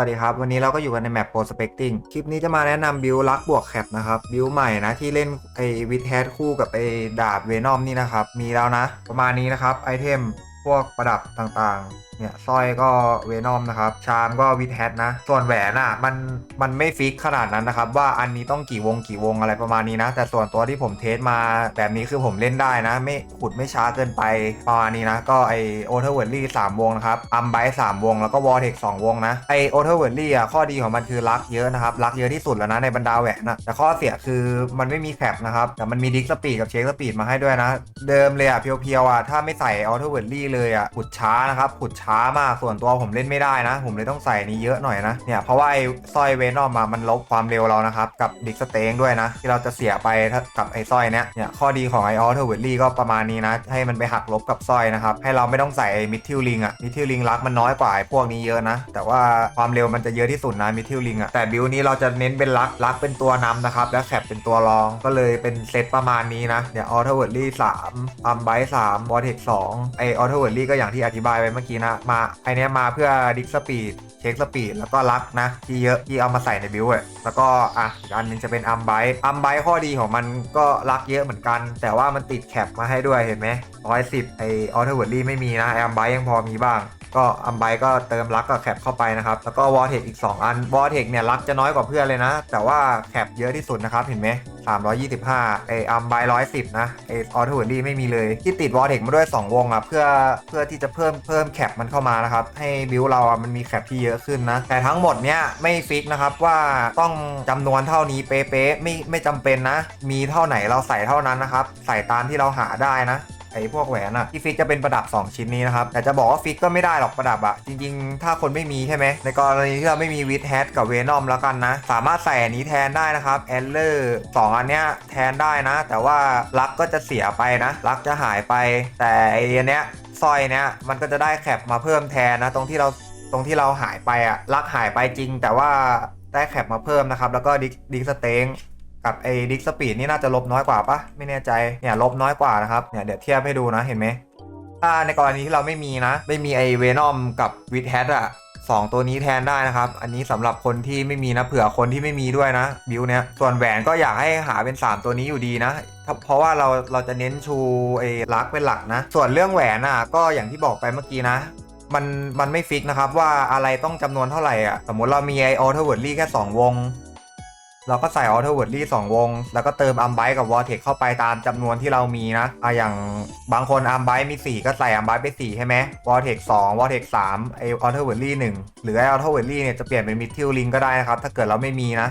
วัสดีครับ วันนี้เราก็อยู่กันในแมปโปรสเปกติ้งคลิปนี้จะมาแนะนำบิลลักบวกแคปนะครับ บิลใหม่นะที่เล่นไอวิดแฮดคู่กับไอดาบเวนอมนี่นะครับ มีแล้วนะ ประมาณนี้นะครับ ไอเทมพวกประดับต่างๆ เนี่ยสร้อยก็เวนอมนะครับ ชามก็วิดแฮดนะ ส่วนแหวนอะมันมันไม่ฟิกขนาดนั้นนะครับ ว่าอันนี้ต้องกี่วงกี่วงอะไรประมาณนี้นะ แต่ส่วนตัวที่ผมเทสมาแบบนี้คือผมเล่นได้นะ ไม่ขุดไม่ช้าเกินไปประมาณนี้นะ ก็ไอโอเทอร์เวิร์ดลี่สามวงนะครับอัมไบสามวง แล้วก็วอลเทคสองวงนะไอโอเทอร์เวิร์ดลี่อะข้อดีของมันคือลักเยอะนะครับลักเยอะที่สุดแล้วนะในบรรดาแหวนนะแต่ข้อเสียคือมันไม่มีแคปนะครับแต่มันมีดิกสปีดกับเช็คสปีดมาให้ด้วยนะ เดิมเลยอะเพียวๆอะถ้าไม่ใส่ออเทอร์เวิร์ดลี่เลยอะขุดช้านะครับขุดช้าามากส่วนตัวผมเล่นไม่ได้นะ ผมเลยต้องใส่นี้เยอะหน่อยนะเนี่ยเพราะว่าไอ้สร้อยเวนอมมามันลบความเร็วเรานะครับ กับดิกสเตงด้วยนะ ที่เราจะเสียไปถ้ากับไอ้สร้อยเนี้ยเนี่ยข้อดีของไอออเทอร์เวิร์ดลี่ก็ประมาณนี้นะ ให้มันไปหักลบกับสร้อยนะครับ ให้เราไม่ต้องใส่มิทิลลิงอะมิทิลลิงรักมันน้อยกว่าไอ้พวกนี้เยอะนะ แต่ว่าความเร็วมันจะเยอะที่สุดนะมิทิลลิงอะแต่บิวนี้เราจะเน้นเป็นลักลักเป็นตัวนำนะครับและแคปเป็นตัวรองก็เลยเป็นเซตประมาณนี้นะเนี่ยออเทอร์เวิร์ดลี่สามอัมไบสามวอเทคสองไอออเทอร์เวิร์ดลี่ก็อย่างที่อธิบายไปเมื่อกี้นะมาไอเนี้ยมาเพื่อดิกสปีดเช็คสปีดแล้วก็ลักนะ ที่เยอะที่เอามาใส่ในบิวอะแล้วก็อะอีกอันนึงจะเป็นอัมไบอัมไบข้อดีของมันก็ลักเยอะเหมือนกัน แต่ว่ามันติดแคปมาให้ด้วยเห็นไหมร้อยสิบไอออเทอร์เวิร์ดลี่ไม่มีนะไออัมไบยังพอมีบ้าง ก็อัมไบก็เติมลักกับแคปเข้าไปนะครับ แล้วก็วอลเทคอีก 2 อันวอลเทคเนี่ยลักจะน้อยกว่าเพื่อนเลยนะ แต่ว่าแคปเยอะที่สุดนะครับ เห็นไหม325ไออัมไบ110 นะไอออเทอร์เวิร์ดลี่ไม่มีเลย ที่ติดวอลเทคมาด้วย 2 วงอะเพื่อเพื่อที่จะเพิ่มเพิ่มแคปมันเข้ามานะครับ ให้บิวเราอะมันมีแคปที่เยอะขึ้นนะ แต่ทั้งหมดเนี้ยไม่ฟิกนะครับว่าต้องจำนวนเท่านี้เป๊ะๆไม่ไม่จำเป็นนะ มีเท่าไหนเราใส่เท่านั้นนะครับ ใส่ตามที่เราหาได้นะ ไอ้พวกแหวนอะที่ฟิกจะเป็นประดับ 2 ชิ้นนี้นะครับแต่จะบอกว่าฟิกก็ไม่ได้หรอกประดับอะจริง ๆ ถ้าคนไม่มีใช่ไหมในกรณีที่เราไม่มีวิดแฮทกับเวนอมแล้วกันนะ สามารถใส่อันนี้แทนได้นะครับแอนเลอร์สองอันเนี้ยแทนได้นะ แต่ว่าลักก็จะเสียไปนะลักจะหายไป แต่ไอ้อันเนี้ยสร้อยเนี้ยมันก็จะได้แคปมาเพิ่มแทนนะ ตรงที่เราตรงที่เราหายไปอะลักหายไปจริง แต่ว่าได้แคปมาเพิ่มนะครับ แล้วก็ดิกดิกสเต็ง กับไอ้ดิกสปีดนี่น่าจะลบน้อยกว่าปะไม่แน่ใจเนี่ยลบน้อยกว่านะครับเนี่ยเดี๋ยวเทียบให้ดูนะเห็นไหมถ้าในกรณีที่เราไม่มีนะ ไม่มีไอเวนอมกับวิดแฮทอะสองตัวนี้แทนได้นะครับ อันนี้สำหรับคนที่ไม่มีนะเผื่อคนที่ไม่มีด้วยนะ บิวเนี่ยส่วนแหวนก็อยากให้หาเป็น 3 ตัวนี้อยู่ดีนะเพราะว่าเราเราจะเน้นชูไอ้ลักเป็นหลักนะ ส่วนเรื่องแหวนอะก็อย่างที่บอกไปเมื่อกี้นะมันมันไม่ฟิกนะครับว่าอะไรต้องจำนวนเท่าไหร่อะสมมุติเรามีไอออเทอร์เวิร์ดลี่แค่ 2 วง เราก็ใส่ออเทอร์เวิร์ดลี่สองวง แล้วก็เติมอัมไบกับวอ r เทคเข้าไปตามจำนวนที่เรามีนะอะอย่างบางคนอัมไบมี 4 ก็ใส่อัมไบไป4ใช่ไหมวอ r เทคสองวอ r เทคสามไอออเทอร์เวิร์ดลี่หนึ่งหรือไอออเทอร์เวิร์ดลี่เนี่ยจะเปลี่ยนเป็นมิททิลลิงก็ได้นะครับ ถ้าเกิดเราไม่มีนะ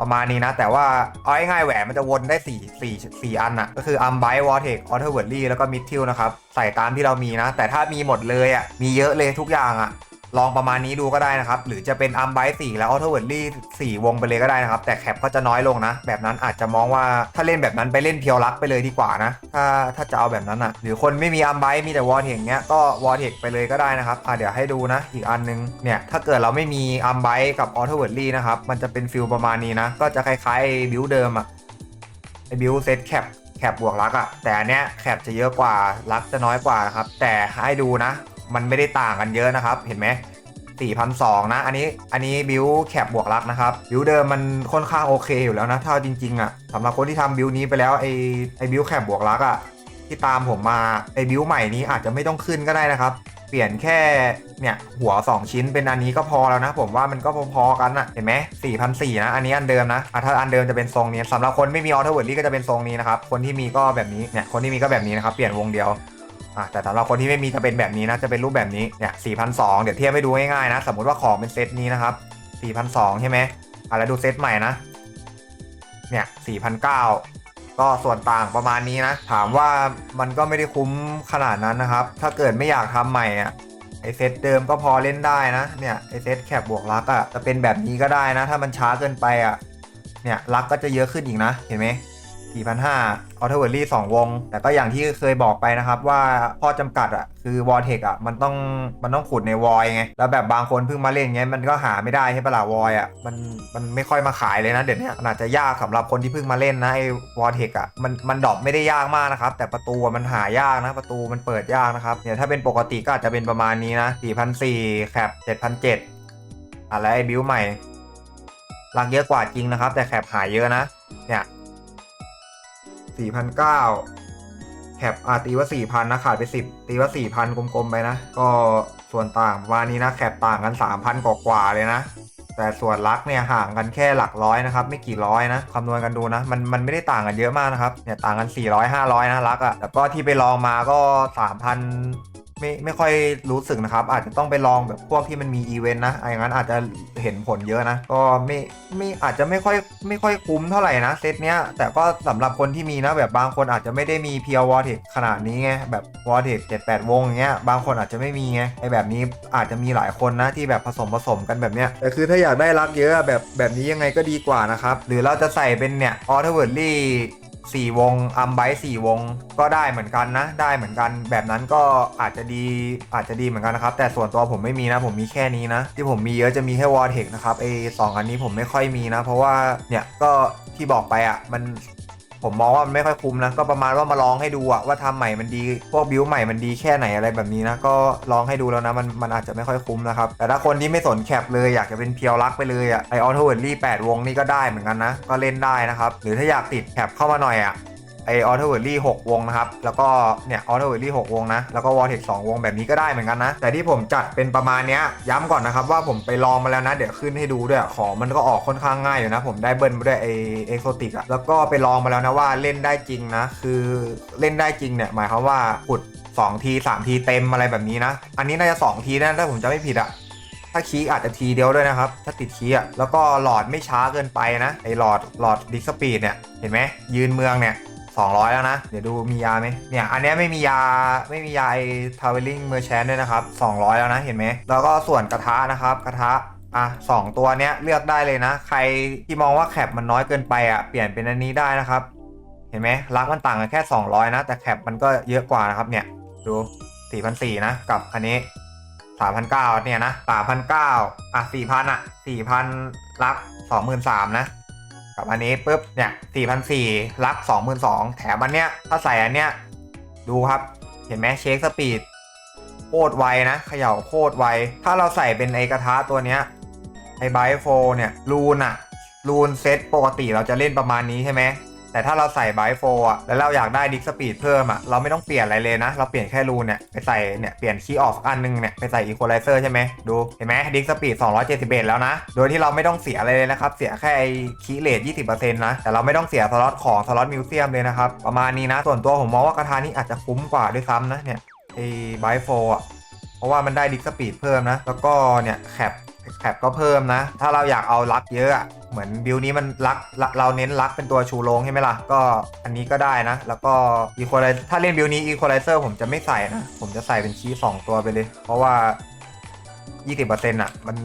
ประมาณนี้นะ แต่ว่าเอาง่ายๆแหวนมันจะวนได้4 4 4อันอะก็คืออัมไบวอ r เทคออเทอร์เวิร์ดลี่แล้วก็มิททิลนะครับใส่ตามที่เรามีนะ แต่ถ้ามีหมดเลยอะมีเยอะเลยทุกอย่างอะ ลองประมาณนี้ดูก็ได้นะครับ หรือจะเป็นอัมไบสี่แล้วออโตเวิร์ดลี่สี่วงไปเลยก็ได้นะครับ แต่แคปก็จะน้อยลงนะ แบบนั้นอาจจะมองว่าถ้าเล่นแบบนั้นไปเล่นเพียวรักไปเลยดีกว่านะ ถ้าถ้าจะเอาแบบนั้นอะ หรือคนไม่มีอัมไบมีแต่วอร์เทคเนี้ยก็วอร์เทคไปเลยก็ได้นะครับอะเดี๋ยวให้ดูนะ อีกอันนึงเนี่ยถ้าเกิดเราไม่มีอัมไบกับออโตเวิร์ดลี่นะครับมันจะเป็นฟิลประมาณนี้นะก็จะคล้ายๆบิวเดิมอะไอบิวเซตแคปแคปบวกรักอะแต่อันเนี้ยแคปจะเยอะกว่ารักจะน้อยกว่านะครับแต่ให้ดูนะ มันไม่ได้ต่างกันเยอะนะครับ เห็นไหม4,200นะ อันนี้ อันนี้บิวแคปบวกรักนะครับ บิวเดิมมันค่อนข้างโอเคอยู่แล้วนะ ถ้าจริงๆอะ่ะสำหรับคนที่ทำบิวนี้ไปแล้ว ไอไอบิวแคปบวกรักอะ่ะ ที่ตามผมมา ไอบิวใหม่นี้อาจจะไม่ต้องขึ้นก็ได้นะครับ เปลี่ยนแค่ เนี่ย หัว 2 ชิ้นเป็นอันนี้ก็พอแล้วนะ ผมว่ามันก็พอๆกันอะเห็นไหม4,400นะ อันนี้อันเดิมนะอะถ้าอันเดิมจะเป็นทรงนี้สำหรับคนไม่มีออเทอร์เวิร์ดลี่ก็จะเป็นทรงนี้นะครับ คนที่มีก็แบบนี้ เนี่ย คนที่มีก็แบบนี้นะครับ เปลี่ยนวงเดียว อะแต่สำหรับคนที่ไม่มีจะเป็นแบบนี้นะจะเป็นรูปแบบนี้เนี่ย4,200เดี๋ยวเทียบให้ดูง่ายๆนะ สมมติว่าของเป็นเซตนี้นะครับ4,200ใช่ไหมอะแล้วดูเซตใหม่นะ เนี่ย4,900ก็ส่วนต่างประมาณนี้นะ ถามว่ามันก็ไม่ได้คุ้มขนาดนั้นนะครับ ถ้าเกิดไม่อยากทำใหม่อะไอเซตเดิมก็พอเล่นได้นะ เนี่ยไอเซตแคปบวกลักอะ่ะจะเป็นแบบนี้ก็ได้นะ ถ้ามันช้าเกินไปอะ่ะ เนี่ยลักก็จะเยอะขึ้นอีกนะ เห็นไหม 4,500ออเทเวิร์ลี่2วง แต่ก็อย่างที่เคยบอกไปนะครับว่าข้อจำกัดอะคือวอ r เทคอะมันต้องมันต้องขุดในวอยไง แล้วแบบบางคนเพิ่งมาเล่นเงี้ยมันก็หาไม่ได้ใช่ปะล่ะวอยอะมันมันไม่ค่อยมาขายเลยนะเดี๋ยวนี้มันอาจจะยากสำหรับคนที่เพิ่งมาเล่นนะไอ้วอ r เทคอะมันมันดรอปไม่ได้ยากมากนะครับ แต่ประตูมันหายากนะประตูมันเปิดยากนะครับเนี่ยถ้าเป็นปกติก็อาจจะเป็นประมาณนี้นะ4,400แคป7,700อะแล้วไอ้บิวใหม่รักเยอะกว่าจริงนะครับ แต่แคปหายเยอะนะเนี่ย สี่พันเก้าแคปอะตีว่าสี่พันนะขาดไปสิบตีว่าสี่พันกลมๆไปนะ ก็ส่วนต่างประมาณนี้นะแคปต่างกันสามพันกว่าเลยนะ แต่ส่วนลักเนี่ยห่างกันแค่หลักร้อยนะครับ ไม่กี่ร้อยนะคำนวณกันดูนะ มันมันไม่ได้ต่างกันเยอะมากนะครับเนี่ยต่างกัน 400 500 นะลักอะ่ะแต่ก็ที่ไปลองมาก็ 3,000 ไม่ไม่ค่อยรู้สึกนะครับ อาจจะต้องไปลองแบบพวกที่มันมีอีเวนต์นะอะอย่างนั้นอาจจะเห็นผลเยอะนะ ก็ไม่ไม่อาจจะไม่ค่อยไม่ค่อยคุ้มเท่าไหร่นะเซตเนี้ยแต่ก็สำหรับคนที่มีนะแบบบางคนอาจจะไม่ได้มีเพียววอร์เทคขนาดนี้ไงแบบวอร์เทค7-8วงอย่างเงี้ยบางคนอาจจะไม่มีไงไอแบบนี้อาจจะมีหลายคนนะที่แบบผสมผสมกันแบบเนี้ยแต่คือถ้าอยากได้รักเยอะแบบแบบนี้ยังไงก็ดีกว่านะครับหรือเราจะใส่เป็นเนี่ยออเทอร์เวิร์ดลี่ สี่วงอัมไบสี่วงก็ได้เหมือนกันนะ ได้เหมือนกัน แบบนั้นก็อาจจะดีอาจจะดีเหมือนกันนะครับ แต่ส่วนตัวผมไม่มีนะ ผมมีแค่นี้นะ ที่ผมมีเยอะจะมีแค่วอลเทคนะครับไอสองอันนี้ผมไม่ค่อยมีนะ เพราะว่าเนี่ยก็ที่บอกไปอะ่ะมัน ผมมองว่ามันไม่ค่อยคุ้มนะ ก็ประมาณว่ามาลองให้ดูอะว่าทำใหม่มันดี พวกบิวใหม่มันดีแค่ไหนอะไรแบบนี้นะ ก็ลองให้ดูแล้วนะ มันมันอาจจะไม่ค่อยคุ้มนะครับ แต่ถ้าคนที่ไม่สนแคปเลยอยากจะเป็นเพียวรักไปเลยอะไอออนทเวิร์ดลี่8วงนี่ก็ได้เหมือนกันนะ ก็เล่นได้นะครับ หรือถ้าอยากติดแคปเข้ามาหน่อยอะ ไอออโตเวิร์ดลี่6วงนะครับ แล้วก็เนี่ยออโตเวิร์ดลี่6วงนะ แล้วก็วอลเทค2วงแบบนี้ก็ได้เหมือนกันนะ แต่ที่ผมจัดเป็นประมาณเนี้ย ย้ำก่อนนะครับว่าผมไปลองมาแล้วนะ เดี๋ยวขึ้นให้ดูด้วย ของมันก็ออกค่อนข้างง่ายอยู่นะ ผมได้เบิ้ลมาด้วยไอเอ็กโซติกอะแล้วก็ไปลองมาแล้วนะว่าเล่นได้จริงนะ คือเล่นได้จริงเนี่ยหมายความว่าขุด2ที3ทีเต็มอะไรแบบนี้นะ อันนี้น่าจะ2ทีนะถ้าผมจะไม่ผิดอะถ้าคีอาจจะทีเดียวด้วยนะครับ ถ้าติดคีย์อะแล้วก็หลอดไม่ช้าเกินไปนะไอหลอดหลอดดิสปีดเนี่ยเห็นไหมยืนเมืองเนี่ย 200 แล้วนะ เดี๋ยวดูมียาไหมเนี่ยอันนี้ไม่มียาไม่มียาไอ้ traveling merchant ด้วยนะครับ 200 แล้วนะเห็นไหมแล้วก็ส่วนกระทะนะครับกระทะอะสองตัวเนี้ยเลือกได้เลยนะ ใครที่มองว่าแคปมันน้อยเกินไปอะเปลี่ยนเป็นอันนี้ได้นะครับ เห็นไหมรักมันต่างกันแค่ 200 นะ แต่แคปมันก็เยอะกว่านะครับเนี่ยดู4,400นะกับอันนี้3,900เนี่ยนะ3,900อะ4,000อะ4,000รัก23,000นะ กับอันนี้ปุ๊บเนี่ย4,004รัก22,000แถมอันเนี้ยถ้าใส่อันเนี้ยดูครับเห็นไหมเช็คสปีดโคตรไวนะเขย่าโคตรไว ถ้าเราใส่เป็นไอกระทะตัวเนี้ยไอไบโฟเนี่ยรูนอะรูนเซตปกติเราจะเล่นประมาณนี้ใช่ไหม แต่ถ้าเราใส่ไบโฟอะแล้วเราอยากได้ดิสปีดเพิ่มอะเราไม่ต้องเปลี่ยนอะไรเลยนะ เราเปลี่ยนแค่รูเนี่ยไปใส่เนี่ยเปลี่ยนคีย์ออฟอันนึงเนี่ยไปใส่อีโคไลเซอร์ใช่ไหมดูเห็นไหมดิสปีด271 แล้วนะ โดยที่เราไม่ต้องเสียอะไรเลยนะครับ เสียแค่ไอคีย์เลท20%นะแต่เราไม่ต้องเสียสล็อตของสล็อตมิวเซียมเลยนะครับประมาณนี้นะ ส่วนตัวผมมองว่ากระทานี้อาจจะคุ้มกว่าด้วยซ้ำนะเนี่ยไอไบโฟอะเพราะว่ามันได้ดิสปีดเพิ่มนะแล้วก็เนี่ยแคป แคปก็เพิ่มนะ ถ้าเราอยากเอาลักเยอะอะเหมือนบิลนี้มันลักเราเน้นลักเป็นตัวชูโรงใช่ไหมล่ะ ก็อันนี้ก็ได้นะ แล้วก็อีโคไลถ้าเล่นบิลนี้อีโคไลเซอร์ผมจะไม่ใส่นะ ผมจะใส่เป็นคีย์2ตัวไปเลย เพราะว่า 20%อะ มัน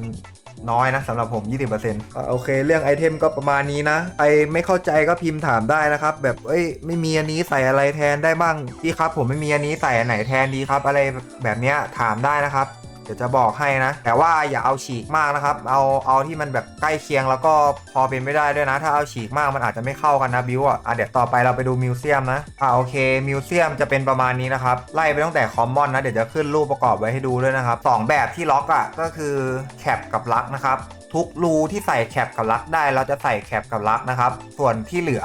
น้อยนะสำหรับผม 20%ก็โอเค เรื่องไอเทมก็ประมาณนี้นะใครไม่เข้าใจก็พิมพ์ถามได้นะครับ แบบเอ้ยไม่มีอันนี้ใส่อะไรแทนได้บ้างพี่ครับ ผมไม่มีอันนี้ใส่อันไหนแทนดีครับ อะไรแบบเนี้ยถามได้นะครับ ดี๋ยวจะบอกให้นะ แต่ว่าอย่าเอาฉีกมากนะครับ เอาเอาที่มันแบบใกล้เคียงแล้วก็พอเป็นไม่ได้ด้วยนะ ถ้าเอาฉีกมากมันอาจจะไม่เข้ากันนะบิวอะเดี๋ยวต่อไปเราไปดูมิวเซียมนะอะโอเคมิวเซียมจะเป็นประมาณนี้นะครับไล่ไปตั้งแต่คอมมอนนะเดี๋ยวจะขึ้นรูปประกอบไว้ให้ดูด้วยนะครับสองแบบที่ล็อกอะก็คือแคปกับลักนะครับทุกรูที่ใส่แคปกับลักได้เราจะใส่แคปกับลักนะครับ ส่วนที่เหลือ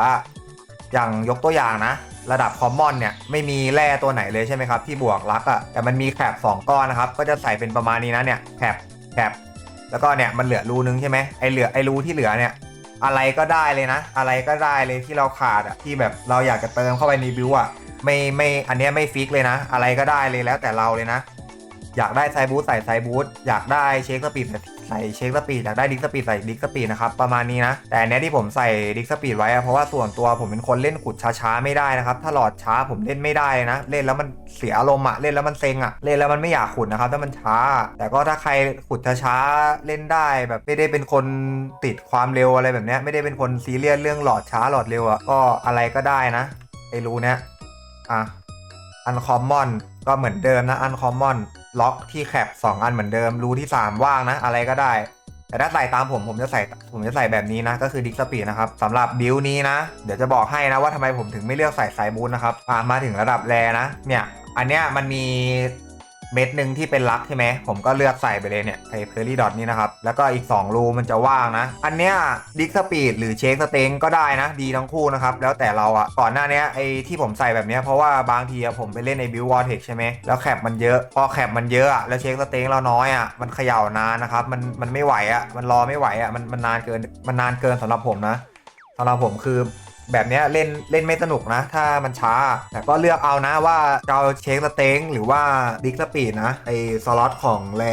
อย่างยกตัวอย่างนะ ระดับคอมมอนเนี่ยไม่มีแร่ตัวไหนเลยใช่ไหมครับ ที่บวกลักอะ่ะแต่มันมีแคป2ก้อนนะครับ ก็จะใส่เป็นประมาณนี้นะเนี่ยแคปแคปแล้วก็เนี่ยมันเหลือรูนึงใช่ไหมไอเหลือไอรูที่เหลือเนี่ยอะไรก็ได้เลยนะ อะไรก็ได้เลยที่เราขาดอะ่ะที่แบบเราอยากจะเติมเข้าไปในบิวอะ่ะไม่ไม่อันนี้ไม่ฟิกเลยนะ อะไรก็ได้เลยแล้วแต่เราเลยนะ อยากได้ไซบูทใส่ไซบูทอยากได้เช็คสปีดใส่เช ส่เช็คสปีดอยากได้ดิสสปีดใส่ดิสสปีดนะครับประมาณนี้นะ แต่เนี้ยที่ผมใส่ดิสสปีดไว้เพราะว่าส่วนตัวผมเป็นคนเล่นขุดช้าๆไม่ได้นะครับถ้าหลอดช้าผมเล่นไม่ได้นะ เล่นแล้วมันเสียอารมณ์อะเล่นแล้วมันเซ็งอะเล่นแล้วมันไม่อยากขุดนะครับถ้ามันช้า แต่ก็ถ้าใครขุดช้าๆเล่นได้แบบไม่ได้เป็นคนติดความเร็วอะไรแบบเนี้ยไม่ได้เป็นคนซีเรียสเรื่องหลอดช้าหลอดเร็วอะก็อะไรก็ได้นะไอ้รู้เนี้ยอะอันคอมมอน ก็เหมือนเดิมนะอันคอมมอนล็อกที่แคป2อันเหมือนเดิม รูที่ 3 ว่างนะ อะไรก็ได้ แต่ถ้าใส่ตามผมผมจะใส่ผมจะใส่แบบนี้นะ ก็คือดิสปีนะครับสำหรับบิลนี้นะ เดี๋ยวจะบอกให้นะว่าทำไมผมถึงไม่เลือกใส่สายบูนนะครับอ่ามาถึงระดับแรนะเนี่ยอันเนี้ยมันมี เม็ดหนึ่งที่เป็นลักใช่ไหมผมก็เลือกใส่ไปเลยเนี่ยไอเพอร์ลี่ดอทนี่นะครับ แล้วก็อีก 2 รูมันจะว่างนะ อันเนี้ยดิกสปีดหรือเชคสเต็งก็ได้นะ ดีทั้งคู่นะครับ แล้วแต่เราอะก่อนหน้านี้ไอที่ผมใส่แบบเนี้ยเพราะว่าบางทีอะผมไปเล่นในบิววอร์เทคใช่ไหมแล้วแคปมันเยอะ พอแคปมันเยอะอะแล้วเชคสเต็งเราน้อยอะมันเขย่านานนะครับมันมันไม่ไหวอะมันรอไม่ไหวอะมันมันนานเกินมันนานเกินสำหรับผมนะสำหรับผมคือ แบบเนี้ยเล่นเล่นไม่สนุกนะ ถ้ามันช้า แต่ก็เลือกเอานะว่าเราเชคสเต็งหรือว่าดิกสปีดนะไอสล็อตของแร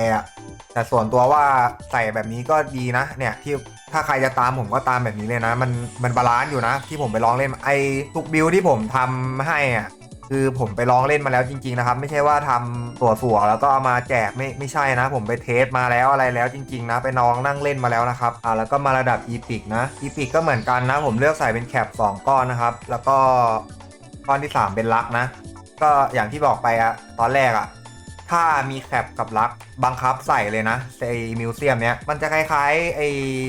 แต่ส่วนตัวว่าใส่แบบนี้ก็ดีนะ เนี่ยที่ถ้าใครจะตามผมก็ตามแบบนี้เลยนะ มันมันบาลานซ์อยู่นะ ที่ผมไปลองเล่นไอทุกบิลที่ผมทำให้อะ คือผมไปลองเล่นมาแล้วจริง ๆ นะครับ ไม่ใช่ว่าทำตัวสัวแล้วก็เอามาแจกไม่ไม่ใช่นะ ผมไปเทสมาแล้วอะไรแล้วจริง ๆ นะ ไปน้องนั่งเล่นมาแล้วนะครับอ่าแล้วก็มาระดับอีพิกนะอีพิกก็เหมือนกันนะ ผมเลือกใส่เป็นแคป2ก้อนนะครับ แล้วก็ก้อนที่ 3 เป็นลักนะ ก็อย่างที่บอกไปอะตอนแรกอะ ถ้ามีแคปกับลักบังคับใส่เลยนะไอมิวเซียมเนี้ยมันจะคล้ายๆไอ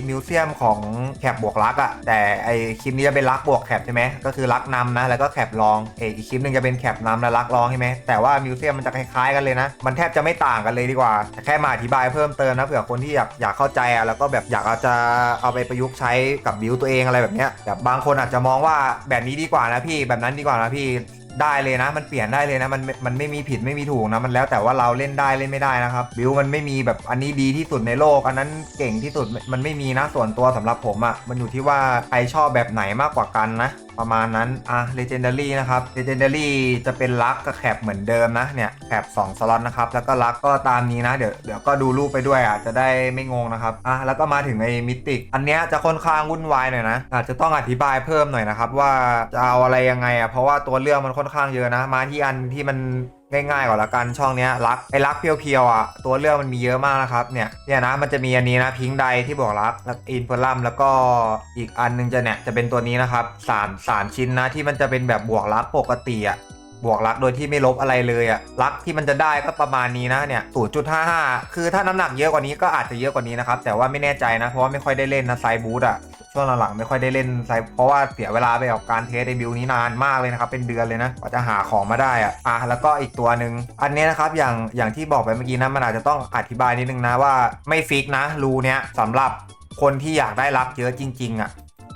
มิวเซียมของแคปบวกลักอะแต่ไอคลิปนี้จะเป็นลักบวกแคปใช่ไหมก็คือลักนำนะแล้วก็แคปรองไออีกคลิปหนึ่งจะเป็นแคปนำและลักรองใช่ไหมแต่ว่ามิวเซียมมันจะคล้ายๆกันเลยนะ มันแทบจะไม่ต่างกันเลยดีกว่าแแค่มาอธิบายเพิ่มเติมนะเผื่อคนที่อยากอยากเข้าใจอะแล้วก็แบบอยากเอาจะเอาไปประยุกต์ใช้กับบิวตัวเองอะไรแบบเนี้ยแบบบางคนอาจจะมองว่าแบบนี้ดีกว่านะพี่แบบนั้นดีกว่านะพี่ ได้เลยนะ มันเปลี่ยนได้เลยนะ มันมันไม่มีผิดไม่มีถูกนะ มันแล้วแต่ว่าเราเล่นได้เล่นไม่ได้นะครับ บิวมันไม่มีแบบอันนี้ดีที่สุดในโลก อันนั้นเก่งที่สุดมันไม่มีนะส่วนตัวสำหรับผมอะ่ะมันอยู่ที่ว่าใครชอบแบบไหนมากกว่ากันนะประมาณนั้น อะ Legendary นะครับ Legendary จะเป็นลักกับแคปเหมือนเดิมนะ เนี่ย แคป2สล็อตนะครับ แล้วก็ลักก็ตามนี้นะ เดี๋ยวเดี๋ยวก็ดูรูปไปด้วยอะ จะได้ไม่งงนะครับ อะ แล้วก็มาถึงในมิติก อันเนี้ยจะค่อนข้างวุ่นวายหน่อยนะ อาจจะต้องอธิบายเพิ่มหน่อยนะครับว่าจะเอาอะไรยังไงอะ เพราะว่าตัวเรื่องมันค่อนข้างเยอะนะ มาที่อันที่มัน ง่ายๆก่อนละกันช่องเนี้ยรักไอ้รักเพียวๆอะตัวเรื่องมันมีเยอะมากนะครับเนี่ยเนี่ยนะมันจะมีอันนี้นะพิงไดที่บอกรักแล้วอินเฟอร์ลัมแล้วก็อีกอันนึงจะเนี่ยจะเป็นตัวนี้นะครับสามสามชิ้นนะที่มันจะเป็นแบบบวกรักปกติอะบวกรักโดยที่ไม่ลบอะไรเลยอะรักที่มันจะได้ก็ประมาณนี้นะเนี่ย 0.55 คือถ้าน้ำหนักเยอะกว่านี้ก็อาจจะเยอะกว่านี้นะครับ แต่ว่าไม่แน่ใจนะ เพราะว่าไม่ค่อยได้เล่นนะไซบูทอะ ช่วงหลังๆไม่ค่อยได้เล่นไซเพราะว่าเสียเวลาไปกับการเทสในบิวนี้นานมากเลยนะครับ เป็นเดือนเลยนะกว่าจะหาของมาได้อะอะแล้วก็อีกตัวหนึ่งอันนี้นะครับอย่างอย่างที่บอกไปเมื่อกี้นะมันอาจจะต้องอธิบายนิดนึงนะว่าไม่ฟิกนะรูเนี้ยสำหรับคนที่อยากได้รับเยอะจริง ๆอะ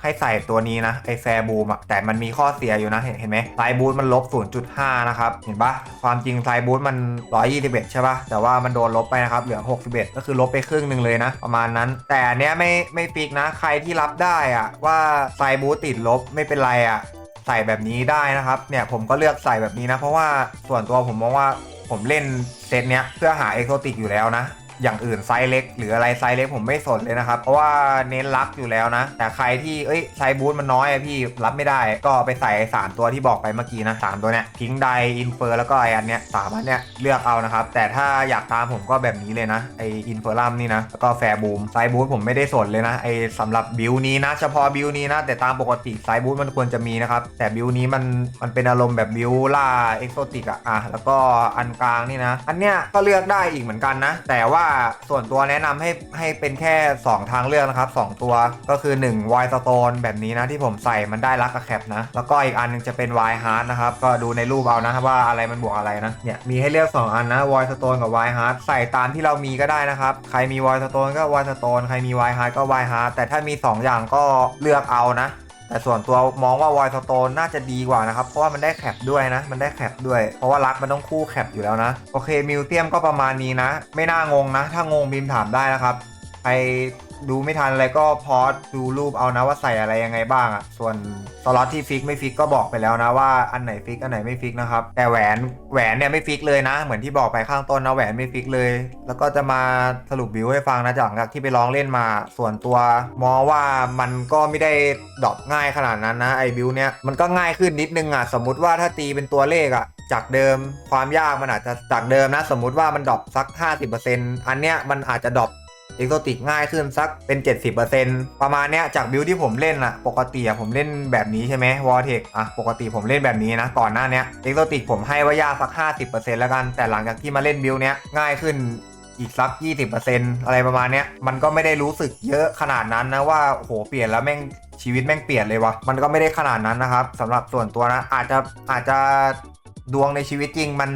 ให้ใส่ตัวนี้นะไอแฟร์บูมอะแต่มันมีข้อเสียอยู่นะเห็นเห็นไหมไซบูทมันลบ 0.5 นะครับ เห็นปะความจริงไซบูทมัน 121 ใช่ปะแต่ว่ามันโดนลบไปนะครับ เหลือ 61 ก็คือลบไปครึ่งหนึ่งเลยนะ ประมาณนั้น แต่อันเนี้ยไม่ไม่ฟิกนะ ใครที่รับได้อะว่าไซบูทติดลบไม่เป็นไรอะใส่แบบนี้ได้นะครับเนี่ยผมก็เลือกใส่แบบนี้นะ เพราะว่าส่วนตัวผมมองว่าผมเล่นเซตเนี้ยเพื่อหาเอ็กโซติกอยู่แล้วนะ อย่างอื่นไซส์เล็ก หรืออะไรไซส์เล็กผมไม่สนเลยนะครับ เพราะว่าเน้นรักอยู่แล้วนะ แต่ใครที่เอ้ยไซส์บูทมันน้อยอะพี่รับไม่ได้ก็ไปใส่ไอ้สามตัวที่บอกไปเมื่อกี้นะสามตัวเนี้ยพิงไดอินเฟอร์แล้วก็ไออันเนี้ยสามอันเนี้ยเลือกเอานะครับ แต่ถ้าอยากตามผมก็แบบนี้เลยนะไออินเฟอร์ลัมนี่นะแล้วก็แฟร์บูมไซส์บูทผมไม่ได้สนเลยนะไอสำหรับบิวนี้นะ เฉพาะบิวนี้นะ แต่ตามปกติไซส์บูทมันควรจะมีนะครับแต่บิวนี้มันมันเป็นอารมณ์แบบบิวล่าเอ็กโซติกอะอะแล้วก็อันกลางนี่นะ อันเนี้ยก็เลือกได้อีกเหมือนกันนะ แต่ว่าส่วนตัวแนะนำให้ให้เป็นแค่ 2 ทางเลือกนะครับ 2 ตัวก็คือ1 y stone แบบนี้นะที่ผมใส่มันได้รักกับแคปนะ แล้วก็อีกอันหนึงจะเป็น y hard นะครับ ก็ดูในรูปเอานะว่าอะไรมันบวกอะไรนะเนี่ยมีให้เลือก 2 อันนะ y stone กับ y hard ใส่ตามที่เรามีก็ได้นะครับ ใครมี y stone ก็ y stone ใครมี y hard ก็ y hard แต่ถ้ามี 2 อย่างก็เลือกเอานะ แต่ส่วนตัวมองว่าวอยสโตนน่าจะดีกว่านะครับ เพราะว่ามันได้แคปด้วยนะ มันได้แคปด้วย เพราะว่ารักมันต้องคู่แคปอยู่แล้วนะ โอเคมิวเทียมก็ประมาณนี้นะ ไม่น่างงนะ ถ้างงบิมถามได้นะครับ ใคร ดูไม่ทันอะไรก็พอสดูรูปเอานะว่าใส่อะไรยังไงบ้างอะส่วนสล็อตที่ฟิกไม่ฟิกก็บอกไปแล้วนะว่าอันไหนฟิกอันไหนไม่ฟิกนะครับแต่แหวนแหวนเนี่ยไม่ฟิกเลยนะ เหมือนที่บอกไปข้างต้นนะแหวนไม่ฟิกเลย แล้วก็จะมาสรุปบิวให้ฟังนะจากจากที่ไปลองเล่นมา ส่วนตัวมองว่ามันก็ไม่ได้ดรอปง่ายขนาดนั้นนะไอ้บิวเนี่ยมันก็ง่ายขึ้นนิดนึงอะสมมุติว่าถ้าตีเป็นตัวเลขอะจากเดิมความยากมันอาจจะจากเดิมนะ สมมุติว่ามันดรอปสัก 50%อันเนี้ยมันอาจจะดรอป เอกโซติกง่ายขึ้นสักเป็น 70%ประมาณเนี้ยจากบิลที่ผมเล่นอะปกติอะผมเล่นแบบนี้ใช่ไหมวอร์เทคอะปกติผมเล่นแบบนี้นะก่อนหน้าเนี้ยเอกโซติกผมให้ว่ายากสัก 50%แล้วกัน แต่หลังจากที่มาเล่นบิลเนี้ยง่ายขึ้นอีกสัก 20%อะไรประมาณเนี้ยมันก็ไม่ได้รู้สึกเยอะขนาดนั้นนะว่าโอ้โหเปลี่ยนแล้วแม่งชีวิตแม่งเปลี่ยนเลยวะมันก็ไม่ได้ขนาดนั้นนะครับสำหรับส่วนตัวนะอาจจะอาจจะ ดวงในชีวิตจริงมัน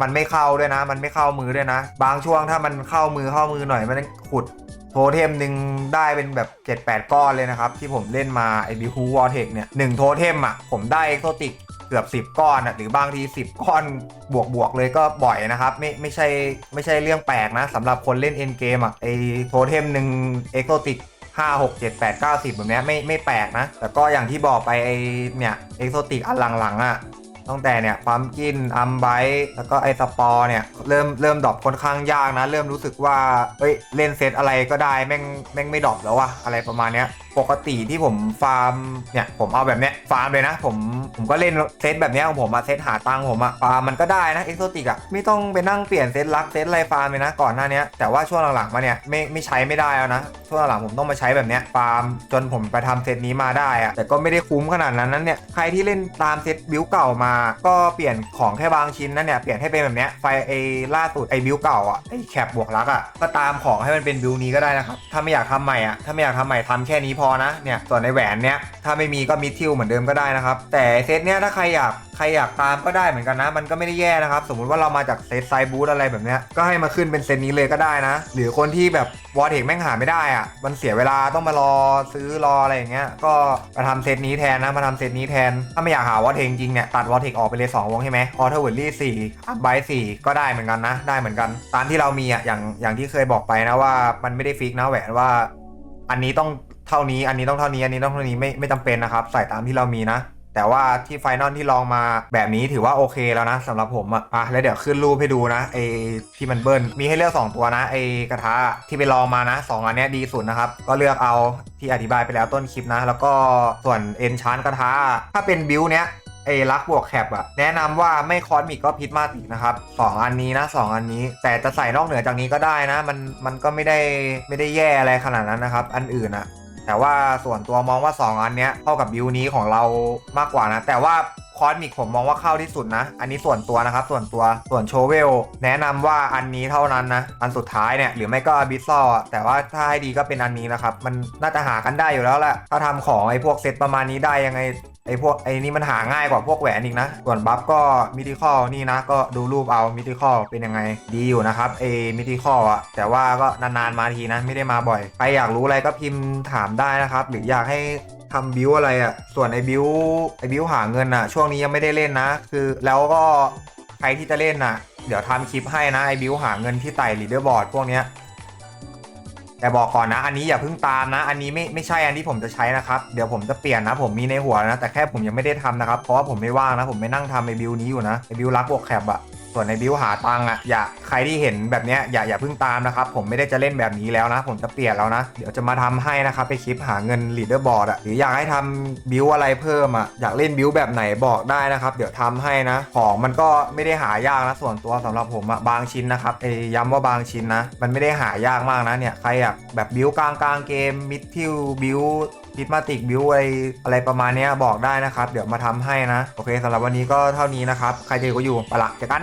มันไม่เข้าด้วยนะ มันไม่เข้ามือด้วยนะ บางช่วงถ้ามันเข้ามือเข้ามือหน่อยมันขุดโทเทมหนึ่งได้เป็นแบบ 7-8 ก้อนเลยนะครับ ที่ผมเล่นมาไอบิฮูวอเทกเนี่ยหนึ่งโทเทมอะผมได้เอ็กโซติกเกือบ 10 ก้อนอะหรือบางที 10 ก้อนบวกบวกเลยก็บ่อยนะครับ ไม่ไม่ใช่ไม่ใช่เรื่องแปลกนะสำหรับคนเล่นเอ็นเกมอะไอโทเทมหนึ่งเอ็กโซติก5 6 7 8 9 10แบบเนี้ไม่ไม่แปลกนะ แต่ก็อย่างที่บอกไปไอเนี่ยเอ็กโซติกอันหลังๆอะ ตั้งแต่เนี่ยความกินอัมไบแล้วก็ไอสปอร์เนี่ยเริ่มเริ่มดรอปค่อนข้างยากนะ เริ่มรู้สึกว่าเอ้ยเล่นเซตอะไรก็ได้แม่งแม่งไม่ดรอปแล้ววะอะไรประมาณเนี้ยปกติที่ผมฟาร์มเนี่ยผมเอาแบบเนี้ยฟาร์มเลยนะ ผมผมก็เล่นเซตแบบเนี้ยของผมอะเซตหาตังค์ผมอะฟาร์มมันก็ได้นะเอ็กโซติกอะไม่ต้องไปนั่งเปลี่ยนเซตลักเซตไรฟาร์มเลยนะก่อนหน้านี้แต่ว่าช่วงหลังๆมาเนี่ยไม่ไม่ใช้ไม่ได้แล้วนะช่วงหลังๆผมต้องมาใช้แบบเนี้ยฟาร์มจนผมไปทำเซตนี้มาได้อะแต่ก็ไม่ได้คุ้มขนาดนั้นนั้นเนี่ยใครที่เล่นตามเซตบิวเก่ามา ก็เปลี่ยนของแค่บางชิ้นนั่นเนี่ยเปลี่ยนให้เป็นแบบเนี้ยไฟไอล่าสุดไอบิวเก่าอะไอแคปบวกลักอะก็ตามของให้มันเป็นบิวนี้ก็ได้นะครับถ้าไม่อยากทำใหม่อะถ้าไม่อยากทำใหม่ทำแค่นี้พอนะเนี่ยส่วนในแหวนเนี้ยถ้าไม่มีก็มิดทิวเหมือนเดิมก็ได้นะครับ แต่เซตเนี้ยถ้าใครอยากใครอยากตามก็ได้เหมือนกันนะ มันก็ไม่ได้แย่นะครับ สมมุติว่าเรามาจากเซตไซบูธอะไรแบบเนี้ยก็ให้มาขึ้นเป็นเซตนี้เลยก็ได้นะ หรือคนที่แบบวอร์เทกแม่งหาไม่ได้อะมันเสียเวลาต้องมารอซื้อรออะไรอย่างเงี้ยก็มาทำเซตนี้แทนนะมาทำเซตนี้แทน ถ้าไม่อยากหาวอร์เทกจริงเนี่ยตัดวอร์เทกออกไปเลยสองวงใช่ไหมออเทอร์เวอรี่สี่อัพไบสี่ก็ได้เหมือนกันนะ ได้เหมือนกัน ตามที่เรามีอะอย่างอย่างที่เคยบอกไปนะว่ามันไม่ได้ฟิกนะแหวนว่า อันนี้ต้อง เท่านี้อันนี้ต้องเท่านี้อันนี้ต้องเท่านี้ไม่ไม่จำเป็นนะครับ ใส่ตามที่เรามีนะ แต่ว่าที่ไฟนอลที่ลองมาแบบนี้ถือว่าโอเคแล้วนะสำหรับผมอะอะแล้วเดี๋ยวขึ้นรูปให้ดูนะไอที่มันเบิ้ลมีให้เลือก 2 ตัวนะไอกระทะที่ไปลองมานะ 2 อันเนี้ยดีสุดนะครับ ก็เลือกเอาที่อธิบายไปแล้วต้นคลิปนะ แล้วก็ส่วนเอนชานกระทะถ้าเป็นบิวเนี้ยไอ้ลักบวกแคปอะแนะนำว่าไม่คอสมิกก็พิษมาติกนะครับสองอันนี้นะสองอันนี้ แต่จะใส่นอกเหนือจากนี้ก็ได้นะ มันมันก็ไม่ได้ไม่ได้แย่อะไรขนาดนั้นนะครับ อันอื่นอะ แต่ว่าส่วนตัวมองว่า 2 อันเนี้ยเข้ากับบิวนี้ของเรามากกว่านะ แต่ว่าคอสมิกผมมองว่าเข้าที่สุดนะ อันนี้ส่วนตัวนะครับ ส่วนตัวส่วนโชเวล แนะนำว่าอันนี้เท่านั้นนะ อันสุดท้ายเนี่ย หรือไม่ก็บิซซอแต่ว่าถ้าให้ดีก็เป็นอันนี้นะครับ มันน่าจะหากันได้อยู่แล้วแหละถ้าทำของไอ้พวกเซตประมาณนี้ได้ยังไง ไอพวกไอนี่มันหาง่ายกว่าพวกแหวนอีกนะ ส่วนบัฟก็มิติคอลนี่นะ ก็ดูรูปเอามิติคอลเป็นยังไง ดีอยู่นะครับเอมิติคอลอะแต่ว่าก็นานๆมาทีนะ ไม่ได้มาบ่อยใครอยากรู้อะไรก็พิมพ์ถามได้นะครับ หรืออยากให้ทำบิวอะไรอะส่วนไอ้บิวไอ้บิวหาเงินอะช่วงนี้ยังไม่ได้เล่นนะ คือแล้วก็ใครที่จะเล่นน่ะเดี๋ยวทำคลิปให้นะไอ้บิวหาเงินที่ไต่ลีดเดอร์บอร์ดพวกเนี้ย แต่บอกก่อนนะ อันนี้อย่าเพิ่งตามนะ อันนี้ไม่ไม่ใช่อันที่ผมจะใช้นะครับ เดี๋ยวผมจะเปลี่ยนนะ ผมมีในหัวนะ แต่แค่ผมยังไม่ได้ทำนะครับ เพราะว่าผมไม่ว่างนะ ผมไม่นั่งทำไอบิวนี้อยู่นะไอบิวรักบวกแคบอะ ส่วนในบิวหาตังค์อะอย่าใครที่เห็นแบบเนี้ยอย่าอย่าเพิ่งตามนะครับ ผมไม่ได้จะเล่นแบบนี้แล้วนะ ผมจะเปลี่ยนแล้วนะ เดี๋ยวจะมาทำให้นะครับไปคลิปหาเงินลีดเดอร์บอร์ดอะหรืออยากให้ทำบิวอะไรเพิ่มอะอยากเล่นบิวแบบไหนบอกได้นะครับ เดี๋ยวทำให้นะ ของมันก็ไม่ได้หายากนะส่วนตัวสำหรับผมอะบางชิ้นนะครับเอ้ย้ำว่าบางชิ้นนะ มันไม่ได้หายากมากนะเนี่ยใครอยากแบบบิวกลางกลางเกมมิดทิวบิวพิทมาติกบิวอะไรอะไรประมาณนี้บอกได้นะครับ เดี๋ยวมาทำให้นะ โอเคสำหรับวันนี้ก็เท่านี้นะครับ ใครจะอยู่ก็อยู่ไปละเจอกัน